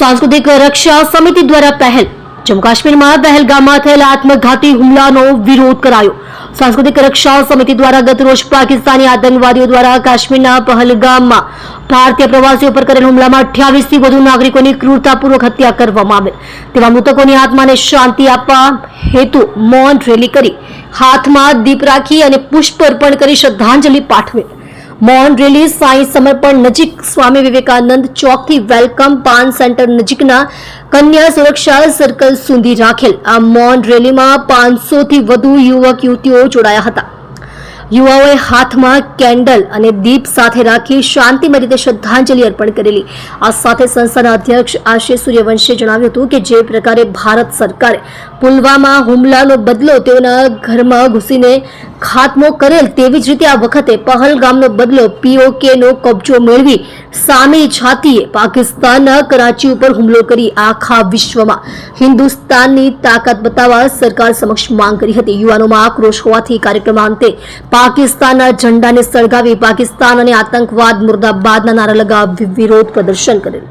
સાંસ્કૃતિક રક્ષા સમિતિ દ્વારા પહેલ જમ્મુ કાશ્મીરમાં પહેલગામમાં થયેલા આત્મઘાતી હુમલાનો વિરોધ કરાયો સાંસ્કૃતિક રક્ષા સમિતિ દ્વારા ગત રોજ પાકિસ્તાની આતંકવાદીઓ દ્વારા કાશ્મીરના પહલગામમાં ભારતીય પ્રવાસીઓ પર કરેલ હુમલામાં અઠ્યાવીસથી વધુ નાગરિકોની ક્રૂરતાપૂર્વક હત્યા કરવામાં આવેલ તેવા મૃતકોની આત્માને શાંતિ આપવા હેતુ મૌન રેલી કરી હાથમાં દીપ રાખી અને પુષ્પ અર્પણ કરી શ્રદ્ધાંજલિ પાઠવી મૌન રેલી સાંઈ સમર્પણ નજીક સ્વામી વિવેકાનંદ ચોકથી વેલકમ પાન સેન્ટર નજીકના કન્યા સુરક્ષા સર્કલ સુધી રાખેલ. આ મોહન રેલીમાં પાંચસોથી વધુ યુવક યુવતીઓ જોડાયા હતા. યુવાઓએ હાથમાં કેન્ડલ અને દીપ સાથે રાખી શાંતિમય રીતે શ્રદ્ધાંજલિ અર્પણ કરેલી. આ સાથે સંસ્થાના અધ્યક્ષ આશિષ સૂર્યવંશે જણાવ્યું હતું કે જે પ્રકારે ભારત સરકારે પુલવામા હુમલાનો બદલો તેઓના ઘરમાં ઘૂસીને ખાત્મો કરેલ તેવી જ રીતે આ વખતે પહલગામનો બદલો પીઓકેનો કબજો મેળવી સામે છાતીએ પાકિસ્તાનના કરાચી ઉપર હુમલો કરી આખા વિશ્વમાં. હિન્દુસ્તાનની તાકાત બતાવવા સરકાર સમક્ષ માંગ કરી હતી. યુવાનોમાં આક્રોશ હોવાથી કાર્યક્રમ અંતે પાકિસ્તાનના ઝંડાને સળગાવી પાકિસ્તાન અને આતંકવાદ મુર્દાબાદના નારા લગાવી વિરોધ પ્રદર્શન કરેલ.